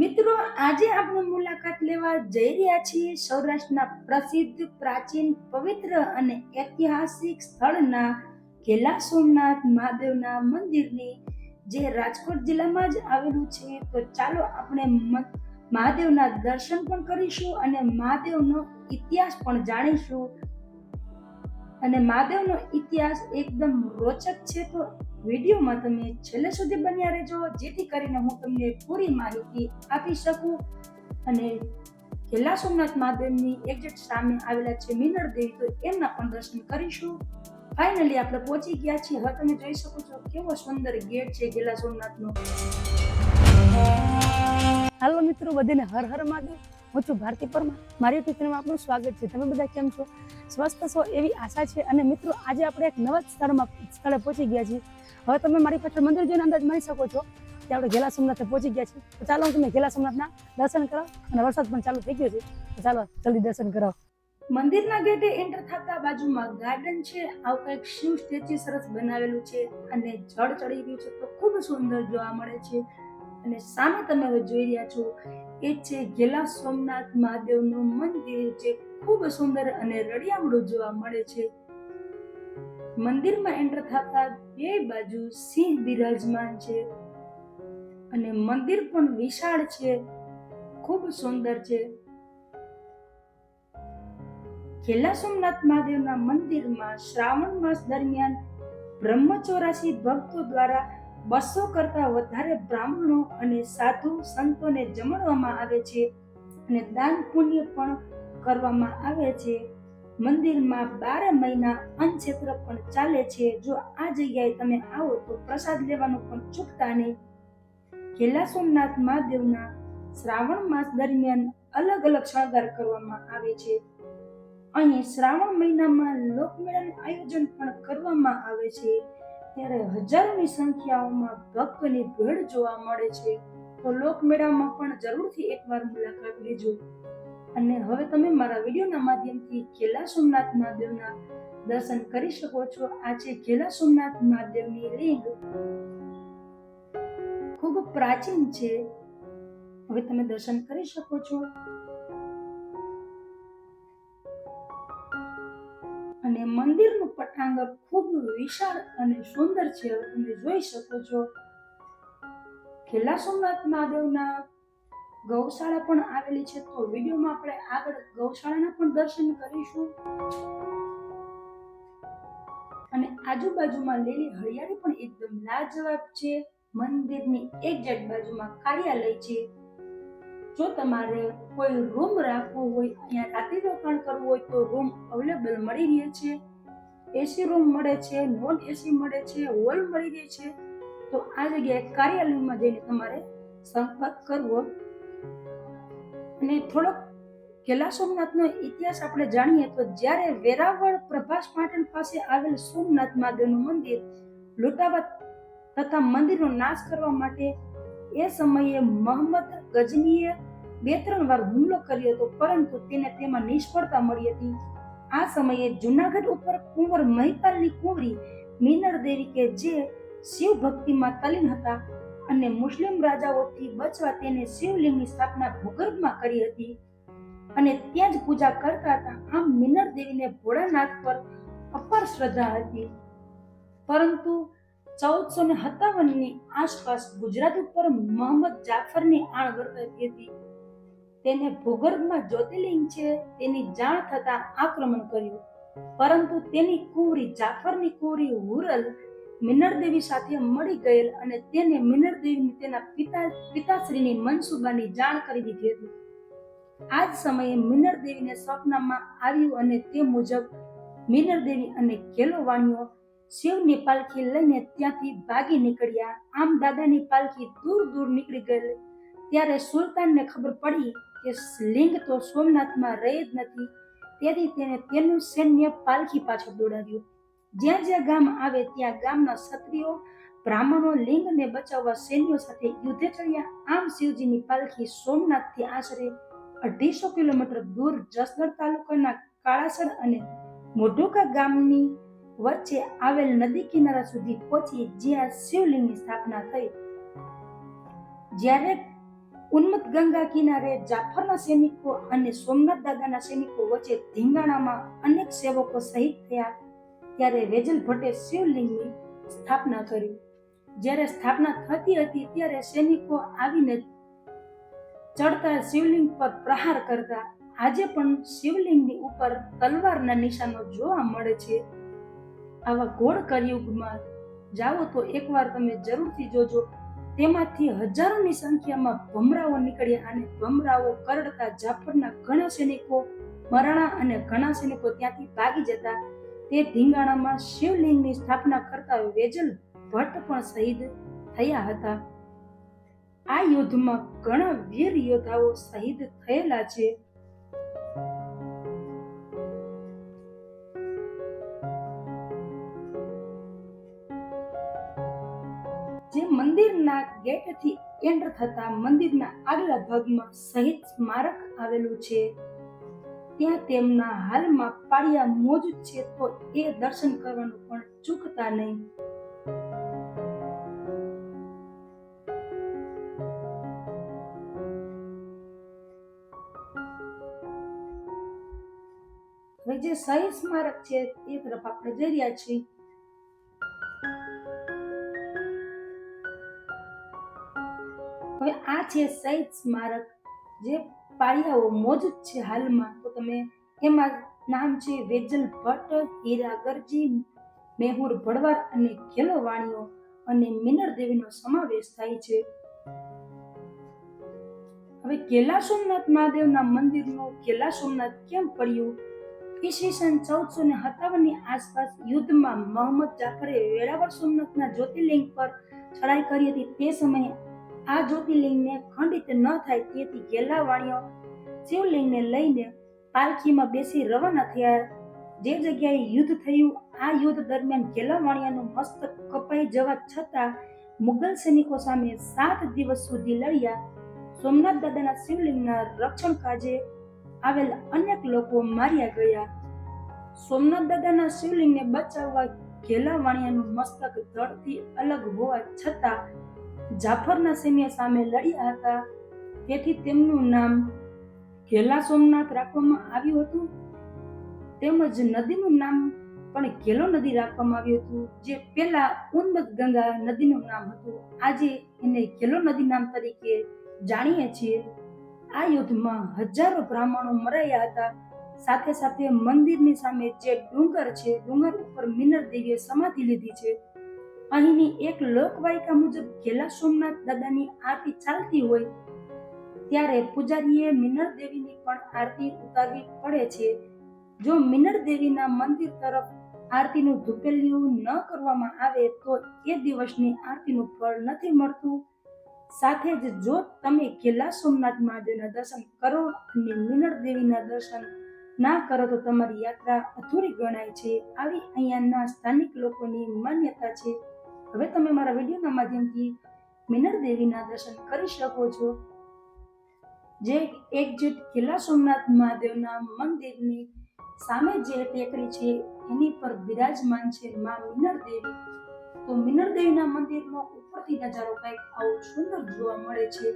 મિત્રો, આજે આપણે મુલાકાત લેવા જઈ રહ્યા છીએ સૌરાષ્ટ્રના પ્રસિદ્ધ પ્રાચીન, પવિત્ર અને ઐતિહાસિક સ્થળના કેલા સોમનાથ મહાદેવના મંદિરની જે રાજકોટ જિલ્લામાં જ આવેલું છે. તો ચાલો આપણે મહાદેવના દર્શન પણ કરીશું અને મહાદેવનો ઇતિહાસ પણ જાણીશું. અને મહાદેવનો ઇતિહાસ એકદમ રોચક છે તો વિડીયોમાં તમે છેલ્લે સુધી બન્યા રહેજો. જેથી કરીને હું તમને પૂરી માહિતી આપી શકું. અને કેલા સોમનાથ મહાદેવની એક્ઝેક્ટ સામે આવેલા છે મિનળ દેવી, તો એમના પણ દર્શન કરીશું. ફાઇનલી આપણે પહોંચી ગયા છીએ. હવે તમે જોઈ શકો છો કેવો સુંદર ગેટ છે ગેલા સોમનાથનો. હાલો મિત્રો, બધાને હર હર મહાદેવ. હું છું ભારતી પરમાર. મારી ચેનલમાં આપનું સ્વાગત છે. તમે બધા કેમ છો? સ્વસ્થ છો એવી આશા છે અને મિત્રો, આજે આપણે એક નવા સ્થળમાં, સ્થળે પહોંચી ગયા છીએ. હવે તમે મારી પાછળ મંદિર જોઈને અંદાજ મારી શકો છો કે આપણે ઘેલા સોમનાથે પહોંચી ગયા છીએ. તો ચાલો હું તમને ઘેલા સોમનાથના દર્શન કરાવ અને વરસાદ પણ ચાલુ થઈ ગયો છે. ચાલો જલ્દી દર્શન કરાવ. મંદિરના ગેટે એન્ટર થતા બાજુમાં ગાર્ડન છે. આવું કંઈક શિવ સ્ટેચ્યુ સરસ બનાવેલું છે અને જળ ચડી ગયું છે. તો ખૂબ સુંદર જોવા મળે છે. અને સામે તમે હવે જોઈ રહ્યા છો એ છે ગેલા સોમનાથ મહાદેવનું મંદિર જે ખૂબ સુંદર અને રળિયામણું જોવા મળે છે. મંદિરમાં એન્ટર થતા બે બાજુ સિંહ બિરાજમાન છે અને મંદિર પણ વિશાળ છે, ખૂબ સુંદર છે. ગેલા સોમનાથ મહાદેવના મંદિરમાં શ્રાવણ માસ દરમિયાન બ્રહ્મચોરાસી ભક્તો દ્વારા બસો કરતા વધારે બ્રાહ્મણો અને સાધુ સંતોને જમાડવામાં આવે છે અને દાન પુણ્ય પણ કરવામાં આવે છે. મંદિરમાં બાર મહિના અન્નક્ષેત્ર પણ ચાલે છે. જો આ જગ્યાએ તમે આવો તો પ્રસાદ લેવાનું પણ ચૂકતા નહીં. ઘેલા સોમનાથ મહાદેવના શ્રાવણ માસ દરમિયાન અલગ અલગ શણગાર કરવામાં આવે છે. અહીં શ્રાવણ મહિનામાં લોકમેળાનું આયોજન પણ કરવામાં આવે છે. ત્યારે હજારોની સંખ્યાઓમાં ભક્તોની ભીડ જોવા મળે છે. તો લોકમેળામાં પણ જરૂરથી એકવાર મુલાકાત લેજો. અને હવે તમે મારા વિડીયોના માધ્યમથી કેલા સોમનાથ મહાદેવના દર્શન કરી શકો છો. આ છે કેલા સોમનાથ મહાદેવની લિંગ. ખૂબ પ્રાચીન છે. હવે તમે દર્શન કરી શકો છો. અને મંદિરનું પટાંગણ ખૂબ વિશાળ અને સુંદર છે. તમે જોઈ શકો છો ખેલા સોમનાથ મહાદેવના ગૌશાળા પણ આવેલી છે. તો વિડીયોમાં આપણે આગળ ગૌશાળાના પણ દર્શન કરીશું. અને આજુબાજુમાં લીલી હરિયાળી પણ એકદમ લાજવાબ છે. મંદિરની એક્ઝેક્ટ બાજુમાં કાર્યાલય છે. જો તમારે કોઈ રૂમ રાખવો હોય, અહીંયા રાત્રિ રોકાણ કરવું હોય, તો રૂમ અવેલેબલ મળી રહે છે. એસી રૂમ મળે છે, નોન એસી મળે છે હોલ મળી રહે છે. તો આ જગ્યાએ કાર્યાલયમાં જઈને તમારે સંપર્ક કરવો. અને થોડોક કેલા સોમનાથનો ઇતિહાસ આપણે જાણીએ, તો જ્યારે વેરાવળ પ્રભાસ પાટણ પાસે આવેલ સોમનાથ મહાદેવનું મંદિર લૂંટાવા તથા મંદિરનો નાશ કરવા માટે એ સમયે મોહમ્મદ ગજનીએ બે ત્રણ વાર હુમલો કર્યો હતો, પરંતુ તેને તેમાં નિષ્ફળતા મળી હતી. આ સમયે જુનાગઢ ઉપર કુંવર મહિપાલની કુંવરી મીનળ દેવી કે જે શિવ ભક્તિમાં તલીન હતા અને મુસ્લિમ રાજાઓથી બચવા તેને શિવલિંગની સ્થાપના ભૂગર્ભમાં કરી હતી અને ત્યાં જ પૂજા કરતા હતા, આમ મીનળ દેવીને ભોળાનાથ પર અપાર શ્રદ્ધા હતી. પરંતુ ચૌદસો ને સત્તાવનની આસપાસ ગુજરાત ઉપર મોહમ્મદ જાફરની આણ વર્તાતી હતી. તેને ભૂગર્ભમાં જ્યોતિર્લિંગ છે તેની જાણ થતા આક્રમણ કર્યું. પરંતુ તેની કુંવરી જાફરની કુંવરી હુરલ મિનરદેવી સાથે મળી ગયેલ અને તેને મિનર દેવીને તેના પિતા પિતાશ્રીની મનસુબાની જાણ કરી દીધી હતી. આ જ સમયે મિનર દેવીને સ્વપ્નમાં આવ્યું અને તે મુજબ મિનરદેવી અને કેલો વાણીઓ શિવની પાલખી લઈને ત્યાંથી ભાગી નીકળ્યા. આમ દાદાની પાલખી દૂર દૂર નીકળી ગઈ ત્યારે સુલતાનને ખબર પડી કે લિંગ તો સોમનાથમાં રહે જ નથી. તેથી તેને તેનું સૈન્ય પાલખી પાછળ દોડાવ્યું. જ્યાં જ્યાં ગામ આવે ત્યાં ગામના ક્ષત્રિયો, બ્રાહ્મણો લિંગને બચાવવા સૈન્યો સાથે યુદ્ધે ચડ્યા આમ શિવજીની પાલખી સોમનાથથી આશરે અઢીસો કિલોમીટર દૂર જસદણ તાલુકાના કાળાસર અને મોઢુકા ગામની વચ્ચે આવેલ નદી કિનારા સુધી પહોંચી જ્યાં શિવલિંગની સ્થાપના થઈ. જ્યારે ઉન્મત ગંગા કિનારે જાફરના સૈનિકો અને સોમનાથ દાદાના સૈનિકો વચ્ચે ધીંગાણામાં અનેક સેવકો શહીદ થયા, ત્યારે વેજલ ભટ્ટે શિવલિંગની સ્થાપના કરી. જ્યારે સ્થાપના થતી હતી, ત્યારે સૈનિકો આવીને ચડતા શિવલિંગ પર પ્રહાર કરતા. આજે પણ શિવલિંગની ઉપર તલવારના નિશાનો જોવા મળે છે. આવા ઘોર કરિયુગમાં જાઓ તો એકવાર તમે જરૂરથી જોજો. તેમાંથી હજારોની સંખ્યામાં ભમરાઓ નીકળ્યા અને ભમરાઓ કરડતા જાફરના ઘણા સૈનિકો, મરાણા અને ઘણા સૈનિકો ત્યાંથી ભાગી જતા. તે ધીંગાણામાં શિવલિંગની સ્થાપના કરતા વેજલ ભટ્ટ પણ શહીદ થયા હતા. આ યુદ્ધમાં ઘણા વીર યોદ્ધાઓ શહીદ થયેલા છે. જે મંદિરના ગેટથી એન્ટર થતા મંદિરના આગલા ભાગમાં શહીદ સ્મારક આવેલું છે. ત્યાં તેમના હાલમાં પાળિયા મોજૂદ છે તો એ દર્શન કરવાનું પણ ચૂકતા નહીં. જે સહી સ્મારક છે તે તરફ આપણે જઈ રહ્યા છીએ. છે શહીદ સ્મારક, જે પાળિયાઓ મોજૂદ છે હાલમાં, તો તમે એમાં નામ છે વેજલ ભટ્ટ હીરાગરજી મેહુર ભડવાર અને ખેલો અને મિનર દેવીનો સમાવેશ થાય છે. હવે કેલા સોમનાથ મહાદેવના મંદિરનું કેલા સોમનાથ કેમ પડ્યું? ઈસવીસન ચૌદસો ને સત્તાવનની આસપાસ યુદ્ધમાં મોહમ્મદ જાફરે વેરાવળ સોમનાથના જ્યોતિર્લિંગ પર ચડાઈ કરી હતી. તે સમયે આ જ્યોતિર્લિંગને ખંડિત ન થાય તેથી ગેલાવાણીઓ શિવલિંગને લઈને પાલખીમાં બેસી રવાના થયા. જે જગ્યાએ યુદ્ધ થયું, આ યુદ્ધ દરમિયાન ગેલાવાણિયાનું મસ્તક કપાઈ જવા છતાં મુગલ સૈનિકો સામે સાત દિવસ સુધી લડ્યા. સોમનાથ દાદાના શિવલિંગના રક્ષણ કાજે આવેલ અનેક લોકો માર્યા ગયા. સોમનાથ દાદાના શિવલિંગને બચાવવા ગેલાવાણિયાનું મસ્તક ધડથી અલગ હોવા છતાં જાફરના સૈન્ય સામે લડ્યા હતા. તેથી તેમનું નામ ઘેલા સોમનાથ રાખવામાં આવ્યું હતું. તેમજ નદીનું નામ પણ ઘેલો નદી રાખવામાં આવ્યું હતું. જે પહેલા ઉન્મત ગંગા નદીનું નામ હતું. આજે એને ઘેલો નદી નામ તરીકે જાણીએ છીએ. આ યુદ્ધમાં હજારો બ્રાહ્મણો મરાયા હતા. સાથે સાથે મંદિરની સામે જે ડુંગર છે, ડુંગર ઉપર મિનર દેવીએ સમાધિ લીધી છે. અહીંની એક લોકવાયકા મુજબ ઘેલા સોમનાથ દાદાની આરતી ચાલતી હોય, ત્યારે પૂજારીએ મિનર દેવીની પણ આરતી ઉતારવી પડે છે. જો મિનર દેવીના મંદિર તરફ આરતીનું ધૂપેલિયું ન કરવામાં આવે, તો એ દિવસની આરતીનું ફળ નથી મળતું. સાથે જ જો તમે કેલા સોમનાથ મહાદેવના દર્શન કરો અને મિનર દેવીના દર્શન ના કરો, તો તમારી યાત્રા અધૂરી ગણાય છે. આવી અહીંયાના સ્થાનિક લોકોની માન્યતા છે. હવે તમે મારા વિડીયોના માધ્યમથી મિનર દેવીના દર્શન કરી શકો છો. જે એક્ઝેટ કિલ્લા સોમનાથ મહાદેવના મંદિરની સામે જે ટેકરી છે, એની પર બિરાજમાન છે મા મિનર દેવી. તો મિનર દેવીના મંદિરનો ઉપરથી નજારો કંઈક આવો સુંદર જોવા મળે છે.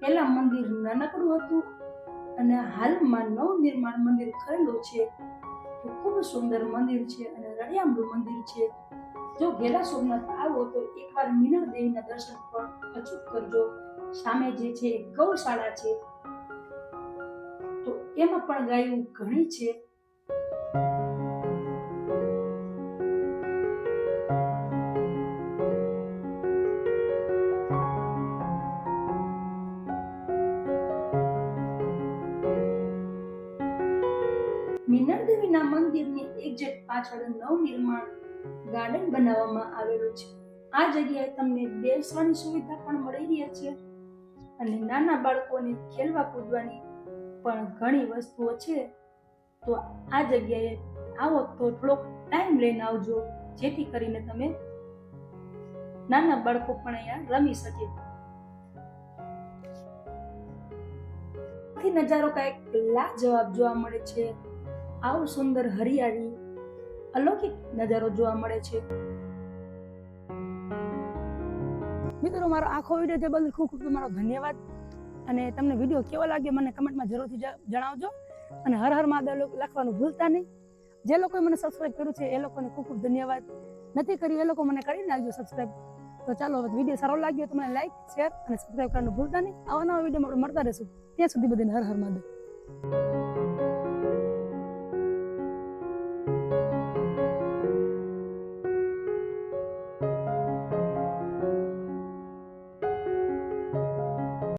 પહેલા મંદિર નાનકડું હતું અને હાલમાં નવ નિર્માણ મંદિર કરેલું છે. ખૂબ સુંદર મંદિર છે અને રળિયામૃ મંદિર છે. જો ગેલા સોમનાથ આવો તો એકવાર મિનર દેવીના દર્શન પણ અચૂક કરજો. સામે જે છે ગૌશાળા છે. તો એમાં પણ ગાયું ઘણી છે. મિનર દેવીના મંદિરની એક્ઝેક્ટ પાછળ નવનિર્માણ ગાર્ડન બનાવવામાં આવેલું છે. આ જગ્યાએ તમને બેસવાની સુવિધા પણ મળી રહી છે અને નાના બાળકોને ખેલવા કૂદવાની પણ ઘણી વસ્તુઓ છે. તો આ જગ્યાએ આવો તો થોડોક ટાઈમ લઈને આવજો, જેથી કરીને તમે નાના બાળકો પણ અહીંયા રમી શકે. નજારો કંઈક લાજવાબ જોવા મળે છે. આવું સુંદર હરિયાળી અલૌકિક નજારો જોવા મળે છે. મિત્રો, મારો આખો વીડિયો તે બદલ ખૂબ ખૂબ તમારો ધન્યવાદ. અને તમને વીડિયો કેવો લાગ્યો મને કમેન્ટમાં જરૂરથી જણાવજો. અને હર હર મહાદેવ લખવાનું ભૂલતા નહીં. જે લોકોએ મને સબસ્ક્રાઇબ કર્યું છે, એ લોકોને ખૂબ ખૂબ ધન્યવાદ. નથી કર્યું, એ લોકો મને કરી નાખજો સબસ્ક્રાઇબ તો ચાલો, હવે વીડિયો સારો લાગ્યો તો મને લાઈક શેર અને સબસ્ક્રાઇબ કરવાનું ભૂલતા નહીં. આવા નવા વીડિયો આપણે મળતા રહીશું. ત્યાં સુધી બધાને હર હર મહાદેવ.